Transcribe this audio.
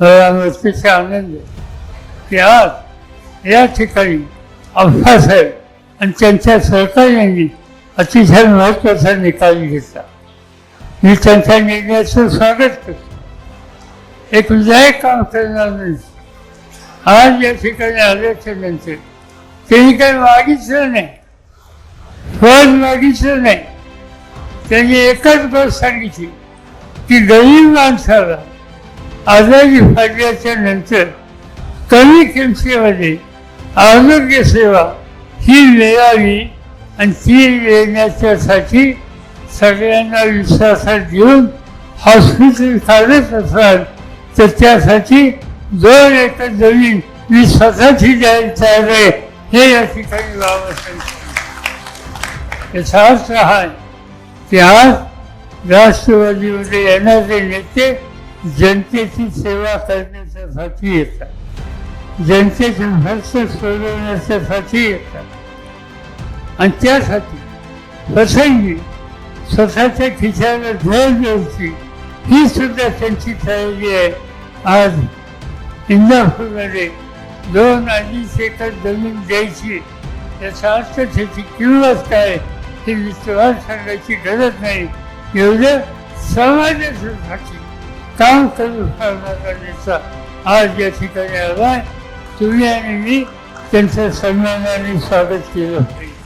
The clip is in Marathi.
आनंद आहे की आज या ठिकाणी अप्पासाहेब आणि त्यांच्या सहकार्यांनी अतिशय महत्त्वाचा निकाल घेतला. मी त्यांच्या निर्णयाचं स्वागत करतो. एक विधायक काम करणार नाही. आज या ठिकाणी आल्याच्यानंतर त्यांनी काही मागितलं नाही. फळ मागितलं नाही. त्यांनी एकच गोष्ट सांगितली की गरीब माणसाला आजारी फाटल्याच्या नंतर कमी किमतीमध्ये आरोग्य सेवा ही मिळावी आणि ती मिळण्याच्यासाठी सगळ्यांना विश्वासात घेऊन हॉस्पिटल चालत असाल तर त्यासाठी दोन एकर जमीन मी स्वतःची द्यायला तयार आहे हे या ठिकाणी बाबासाहेब याचा अर्थ हा की आज राष्ट्रवादीमध्ये येणारे नेते जनतेची सेवा करण्याच्यासाठी येतात. जनतेचे सोडवण्याच्या सोडवण्याच्यासाठी येतात. आणि त्यासाठी प्रसंगी स्वतःच्या खिशाला झळ द्यायची. ही सुद्धा त्यांची तयारी आहे. आज इंदापूरमध्ये दोन अडीच एकर जमीन द्यायची. याचा अर्थ त्याची किंमत काय हे विश्वास सांगायची गरज नाही. एवढं समाजासाठी काम करू करण्याचा आज या ठिकाणी आलाय तुम्ही आणि मी त्यांचं सन्मानाने स्वागत केलं. पाहिजे